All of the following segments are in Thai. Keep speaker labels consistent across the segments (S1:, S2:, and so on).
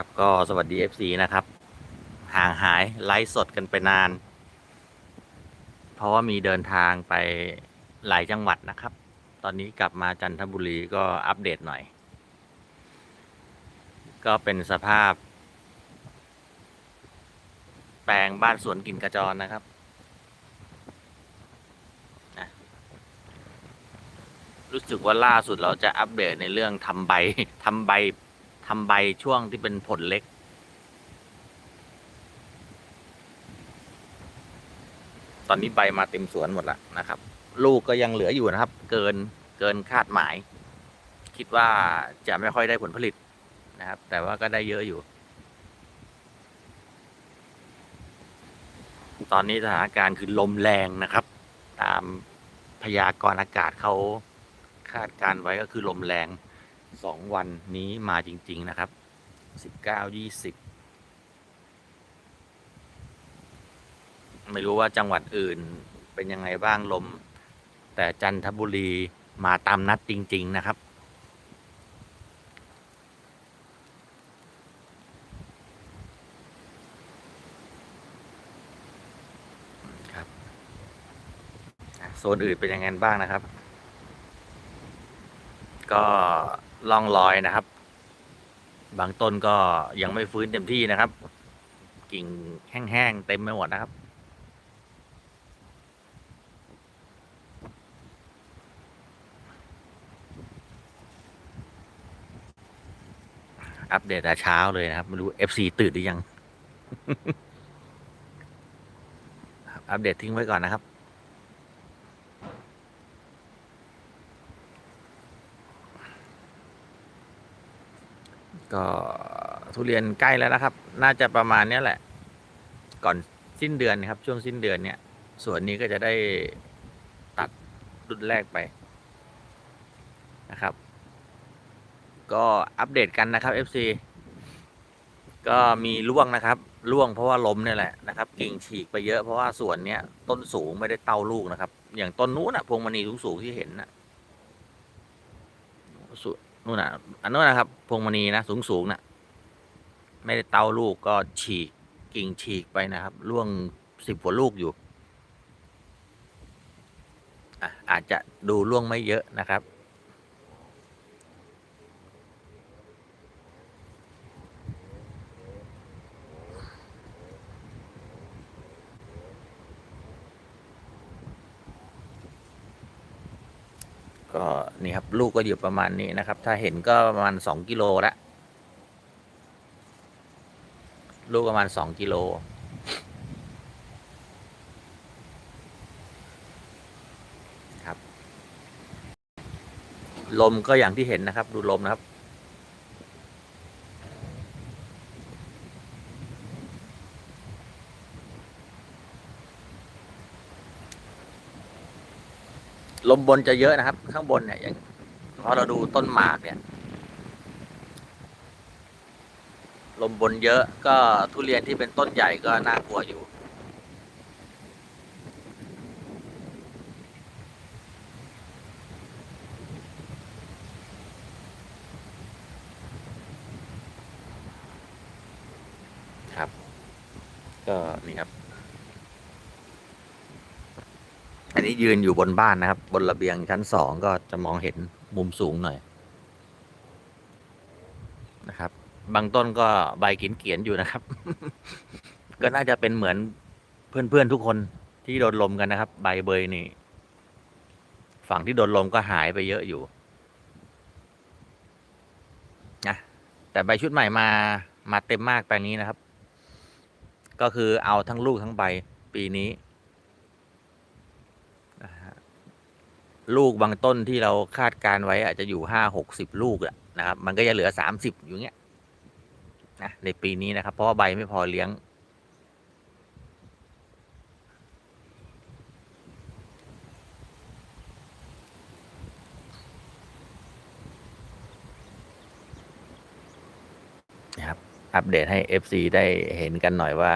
S1: ครับ ก็สวัสดี FC นะครับ ห่างหายไลฟ์สดกันไปนาน เพราะว่ามีเดินทางไปหลายจังหวัดนะครับ ตอนนี้กลับมาจันทบุรีก็อัปเดตหน่อย ก็เป็นสภาพ แปลงบ้านสวนกินกระจรนะครับรู้สึกว่าล่าสุดเราจะอัปเดตในเรื่องทำใบทำใบ ทำใบช่วงที่เป็นผลเล็ก ตอนนี้ใบมาเต็มสวนหมดแล้วนะครับ ลูกก็ยังเหลืออยู่นะครับ เกินเกินคาดหมาย คิดว่าจะไม่ค่อยได้ผลผลิตนะครับ แต่ว่าก็ได้เยอะอยู่ ตอนนี้สถานการณ์คือลมแรงนะครับ ตามพยากรณ์อากาศเขาคาดการไว้ก็คือลมแรง สองวันนี้มาจริง ๆ นะครับสิบเก้ายี่สิบไม่รู้ว่าจังหวัดอื่นเป็นยังไงบ้างลม แต่จันทบุรีมาตามนัดจริง ๆ นะครับ ครับโซนอื่นเป็นยังไงบ้างนะครับ ก็ ล่องลอยนะครับ บางต้นก็ยังไม่ฟื้นเต็มที่นะครับ กิ่งแห้งๆเต็มไปหมดนะครับ อัปเดตแต่เช้าเลยนะครับ ไม่รู้ FC ตื่นหรือยัง อัปเดตทิ้งไว้ก่อนนะครับ ก็ทุเรียนใกล้แล้วนะครับ น่าจะประมาณนี้แหละ ก่อนสิ้นเดือนครับ ช่วงสิ้นเดือนเนี่ยส่วนนี้ก็จะได้ตัดรุ่นแรกไปนะครับ ก็อัปเดตกันนะครับ FC ก็มีร่วงนะครับร่วงเพราะว่าล้มเนี่ยแหละนะครับ กิ่งฉีกไปเยอะเพราะว่าส่วนเนี้ยต้นสูงไม่ได้เต้าลูกนะครับ อย่างต้นนู้นอะพวงมณีสูงๆที่เห็นนะสุ นู่นน่ะ อันนู้นนะครับพวงมณีนะสูงๆน่ะ ไม่ได้เตาลูกก็ฉีกกิ่งฉีกไปนะครับร่วงสิบหัวลูกอยู่อะอาจจะดูร่วงไม่เยอะนะครับ ก็นี่ครับ ลูกก็อยู่ประมาณนี้นะครับ ถ้าเห็นก็ประมาณสองกิโลละลูกประมาณสองกิโลครับ ลมก็อย่างที่เห็นนะครับ ดูลมนะครับ ลมบนจะเยอะนะครับ ข้างบนเนี่ยอย่างพอเราดูต้นหมากเนี่ย ลมบนเยอะก็ทุเรียนที่เป็นต้นใหญ่ก็น่ากลัวอยู่ครับ ก็นี่ครับ อั นนี้ยืนอยู่บนบ้านนะครับ บนระเบียงชั้นสองก็จะมองเห็นมุมสูงหน่อยนะครับ บางต้นก็ใบกินเขียนอยู่นะครับ ก็น่าจะเป็นเหมือนเพื่อนๆทุกคนที่โดนลมกันนะครับ ใบเบยนี่ ฝั่งที่โดนลมก็หายไปเยอะอยู่นะแต่ใบชุดใหม่มามาเต็มมากแปลงนี้นะครับ ก็คือเอาทั้งลูกทั้งใบปีนี้ นะฮะ ลูกบางต้นที่เราคาดการไว้อาจจะอยู่ห้าหกสิบลูกอะนะครับ มันก็จะเหลือสามสิบอยู่เงี้ยนะในปีนี้นะครับ เพราะว่าใบไม่พอเลี้ยง นะครับ อัปเดตให้ FC ได้เห็นกันหน่อยว่า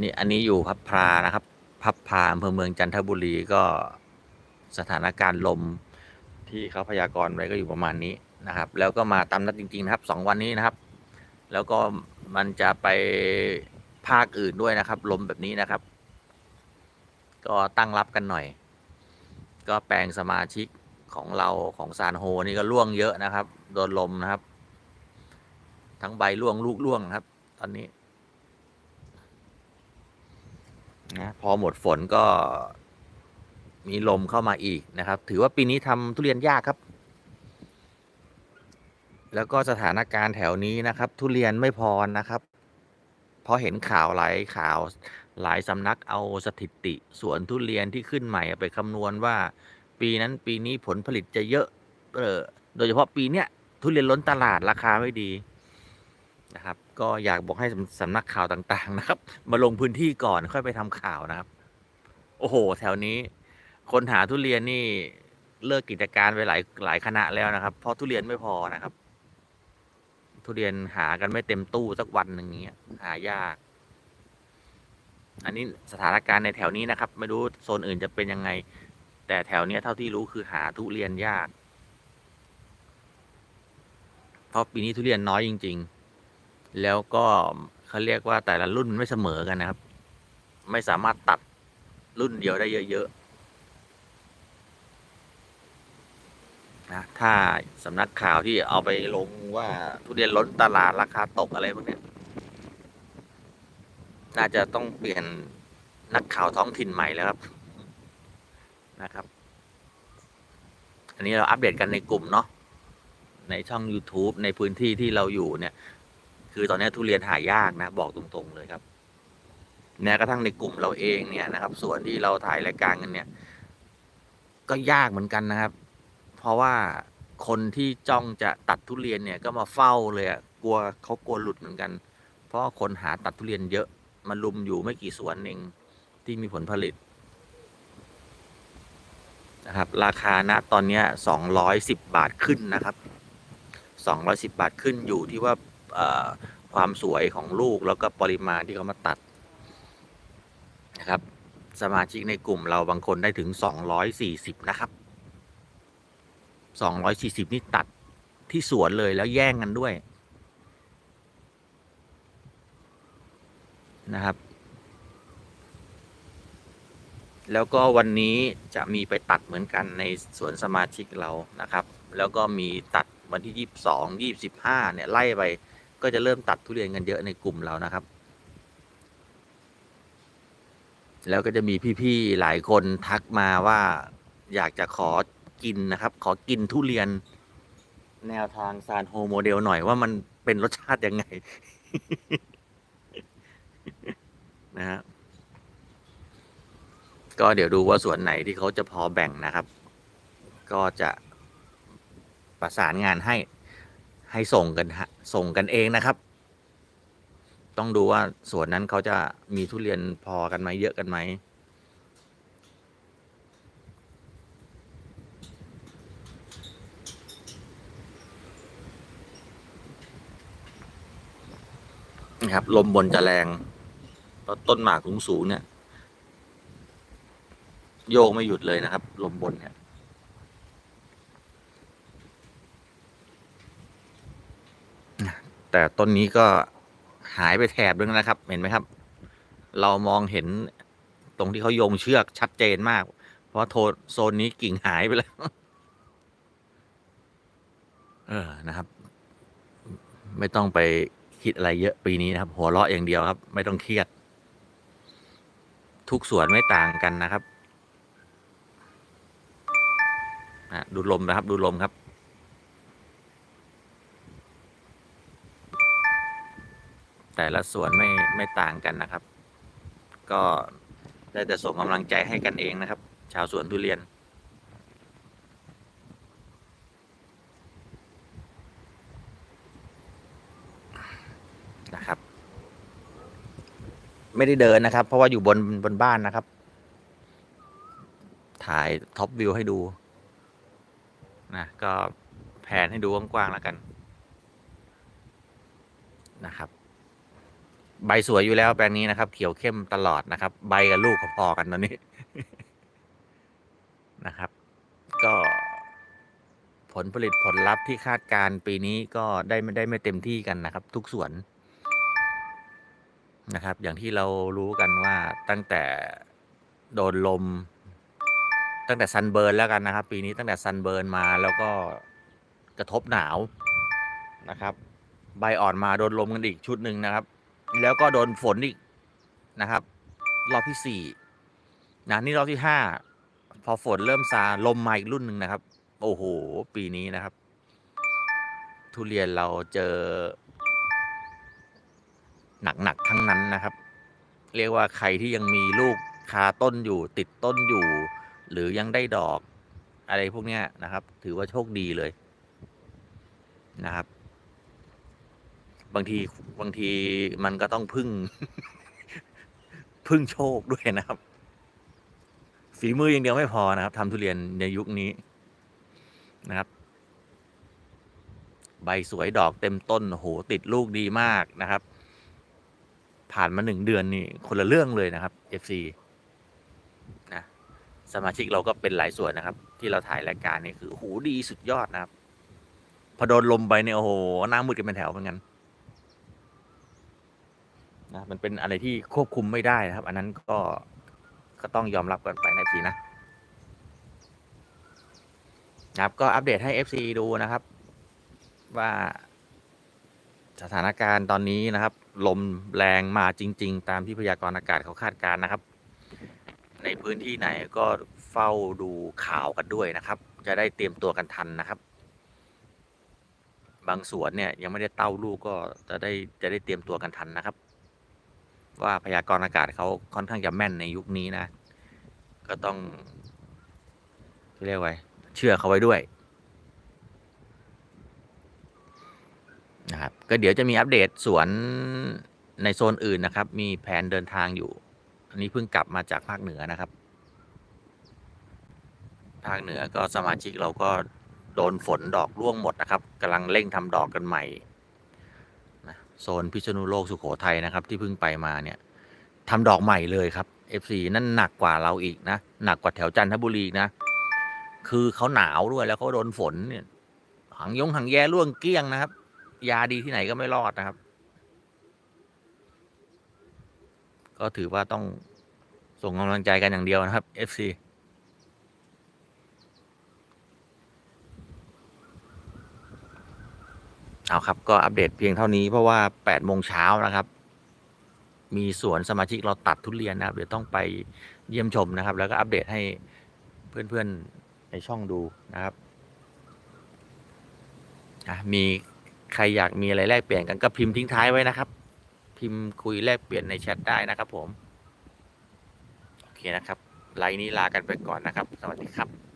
S1: นี่อันนี้อยู่พับพลานะครับ พับพาอำเภอเมืองจันทบุรีก็สถานการณ์ลมที่เขาพยากรณ์ไว้ก็อยู่ประมาณนี้นะครับ แล้วก็มาตามนัดจริง ๆ นะครับสองวันนี้นะครับ แล้วก็มันจะไปภาคอื่นด้วยนะครับ ลมแบบนี้นะครับ ก็ตั้งรับกันหน่อย ก็แปลงสมาชิกของเราของซานโฮนี่ก็ร่วงเยอะนะครับ โดนลมนะครับ ทั้งใบร่วงลูกร่วงครับ ตอนนี้ นะพอหมดฝนก็มีลมเข้ามาอีกนะครับ ถือว่าปีนี้ทำทุเรียนยากครับ แล้วก็สถานการณ์แถวนี้นะครับ ทุเรียนไม่พอนะครับเพราะเห็นข่าวหลายข่าวหลายสำนักเอาสถิติสวนทุเรียนที่ขึ้นใหม่ไปคำนวณว่า ปีนั้นปีนี้ผลผลิตจะเยอะเออโดยเฉพาะปีเนี้ยทุเรียนล้นตลาดราคาไม่ดีนะครับ ก็อยากบอกให้สำนักข่าวต่างๆ นะครับ มาลงพื้นที่ก่อนค่อยไปทำข่าวนะครับ โอ้โห แถวนี้ คนหาทุเรียนนี่เลิกกิจการไปหลายหลายคณะแล้วนะครับ เพราะทุเรียนไม่พอนะครับ ทุเรียนหากันไม่เต็มตู้สักวันหนึ่งอย่างเงี้ย หายาก อันนี้สถานการณ์ในแถวนี้นะครับ ไม่รู้โซนอื่นจะเป็นยังไง แต่แถวเนี้ยเท่าที่รู้คือหาทุเรียนยาก เพราะปีนี้ทุเรียนน้อยจริง ๆ แล้วก็เขาเรียกว่าแต่ละรุ่นมันไม่เสมอกันนะครับ ไม่สามารถตัดรุ่นเดียวได้เยอะๆนะถ้าสำนักข่าวที่เอาไปลงว่าทุเรียนล้นตลาดราคาตกอะไรพวกเนี้ยน่าจะต้องเปลี่ยนนักข่าวท้องถิ่นใหม่แล้วครับนะครับ อันนี้เราอัปเดตกันในกลุ่มเนาะในช่อง YouTube ในพื้นที่ที่เราอยู่เนี่ย คือตอนนี้ทุเรียนหายากนะบอกตรงๆเลยครับแม้กระทั่งในกลุ่มเราเองเนี่ยนะครับ ส่วนที่เราถ่ายรายการกันเนี่ย ก็ยากเหมือนกันนะครับ เพราะว่าคนที่จ้องจะตัดทุเรียนเนี่ยก็มาเฝ้าเลยอะกลัวเขากลัวหลุดเหมือนกัน เพราะคนหาตัดทุเรียนเยอะมาลุมอยู่ไม่กี่สวนเองที่มีผลผลิตนะครับ ราคาณตอนนี้สองร้อยสิบบาทขึ้นนะครับสองร้อยสิบาทขึ้นอยู่ที่ว่า ความสวยของลูกแล้วก็ปริมาณที่เขามาตัดนะครับ สมาชิกในกลุ่มเราบางคนได้ถึงสองร้อยสี่สิบนะครับสองร้อยสี่สิบนี่ตัดที่สวนเลยแล้วแย่งกันด้วยนะครับ แล้วก็วันนี้จะมีไปตัดเหมือนกันในสวนสมาชิกเรานะครับ แล้วก็มีตัดวันที่ยี่สิบสองยี่สิบห้าเนี่ยไล่ไป ก็จะเริ่มตัดทุเรียนกันเยอะในกลุ่มเรานะครับ แล้วก็จะมีพี่ๆหลายคนทักมาว่าอยากจะขอกินนะครับ ขอกินทุเรียน แนวทางซานโฮโมเดลหน่อยว่ามันเป็นรสชาติยังไง นะฮะก็เดี๋ยวดูว่าส่วนไหนที่เขาจะพอแบ่งนะครับ ก็จะประสานงานให้ ให้ส่งกันฮะส่งกันเองนะครับ ต้องดูว่าสวนนั้นเขาจะมีทุเรียนพอกันไหมเยอะกันไหมนะครับ ลมบนจะแรงเพราะต้นหมากสูงๆเนี่ย โยกไม่หยุดเลยนะครับ ลมบนเนี่ย แต่ต้นนี้ก็หายไปแถบนึงนะครับ เห็นไหมครับ เรามองเห็นตรงที่เขาโยงเชือกชัดเจนมาก เพราะโทโซนนี้กิ่งหายไปแล้ว เออนะครับ ไม่ต้องไปคิดอะไรเยอะปีนี้นะครับ หัวเราะอย่างเดียวครับ ไม่ต้องเครียด ทุกสวนไม่ต่างกันนะครับดูลมนะครับ ดูลมครับ แต่ละส่วนไม่ไม่ต่างกันนะครับ ก็ได้แต่ส่งกำลังใจให้กันเองนะครับ ชาวสวนทุเรียนนะครับ ไม่ได้เดินนะครับ เพราะว่าอยู่บนบนบ้านนะครับ ถ่ายท็อปวิวให้ดูนะก็แผนให้ดูกว้างๆแล้วกันนะครับ ใบสวยอยู่แล้วแปลงนี้นะครับ เขียวเข้มตลอดนะครับ ใบกับลูกพอๆกันตอนนี้นะครับ ก็ผลผลิตผลลัพธ์ที่คาดการณ์ปีนี้ก็ได้ไม่ได้ไม่เต็มที่กันนะครับ ทุกสวนนะครับ อย่างที่เรารู้กันว่าตั้งแต่โดนลม ตั้งแต่ซันเบิร์นแล้วกันนะครับ ปีนี้ตั้งแต่ซันเบิร์นมาแล้วก็กระทบหนาวนะครับ ใบอ่อนมาโดนลมกันอีกชุดหนึ่งนะครับ แล้วก็โดนฝนอีกนะครับ รอบที่สี่นะนี่รอบที่ห้าพอฝนเริ่มซาลมมาอีกรุ่นหนึ่งนะครับ โอ้โห ปีนี้นะครับ ทุเรียนเราเจอ หนัก ๆ ทั้งนั้นนะครับ เรียกว่าใครที่ยังมีลูกคาต้นอยู่ติดต้นอยู่ หรือยังได้ดอกอะไรพวกนี้นะครับ ถือว่าโชคดีเลยนะครับ บางทีบางทีมันก็ต้องพึ่ง พึ่งโชคด้วยนะครับ ฝีมืออย่างเดียวไม่พอนะครับทำทุเรียนในยุคนี้นะครับ ใบสวยดอกเต็มต้นโหติดลูกดีมากนะครับ ผ่านมาหนึ่งเดือนนี่คนละเรื่องเลยนะครับ FC นะสมาชิกเราก็เป็นหลายส่วนนะครับ ที่เราถ่ายรายการนี่คือโอ้โหดีสุดยอดนะครับ พอโดนลมไปเนี่ยโอ้โหหน้ามืดกันเป็นแถวเหมือนกัน นะมันเป็นอะไรที่ควบคุมไม่ได้นะครับ อันนั้นก็ก็ต้องยอมรับกันไปในทีนะนะครับ ก็อัปเดตให้ FC ดูนะครับ ว่าสถานการณ์ตอนนี้นะครับ ลมแรงมาจริง ๆ ตามที่พยากรณ์อากาศเขาคาดการณ์นะครับ ในพื้นที่ไหนก็เฝ้าดูข่าวกันด้วยนะครับ จะได้เตรียมตัวกันทันนะครับ บางสวนเนี่ยยังไม่ได้เต้าลูกก็จะได้จะได้เตรียมตัวกันทันนะครับ ว่าพยากรณ์อากาศเขาค่อนข้างจะแม่นในยุคนี้นะ ก็ต้องเรียกไว้ เชื่อเขาไว้ด้วยนะครับก็เดี๋ยวจะมีอัปเดตสวนในโซนอื่นนะครับ มีแผนเดินทางอยู่ อันนี้เพิ่งกลับมาจากภาคเหนือนะครับ ภาคเหนือก็สมาชิกเราก็โดนฝนดอกร่วงหมดนะครับกำลังเร่งทำดอกกันใหม่ โซนพิษณุโลกสุโขทัยนะครับ ที่เพิ่งไปมาเนี่ยทำดอกใหม่เลยครับ FC นั่นหนักกว่าเราอีกนะ หนักกว่าแถวจันทบุรีนะ คือเขาหนาวด้วยแล้วเขาโดนฝนเนี่ยหางยงหางแย่ร่วงเกี้ยงนะครับ ยาดีที่ไหนก็ไม่รอดนะครับ ก็ถือว่าต้องส่งกำลังใจกันอย่างเดียวนะครับ FC เอาครับก็อัปเดตเพียงเท่านี้เพราะว่า8โมงเช้านะครับ มีสวนสมาชิกเราตัดทุเรียนนะครับ เดี๋ยวต้องไปเยี่ยมชมนะครับ แล้วก็อัปเดตให้เพื่อนๆในช่องดูนะครับมีใครอยากมีอะไรแลกเปลี่ยนกันก็พิมพ์ทิ้งท้ายไว้นะครับ พิมพ์คุยแลกเปลี่ยนในแชทได้นะครับผม โอเคนะครับ ไลน์นี้ลากันไปก่อนนะครับ สวัสดีครับ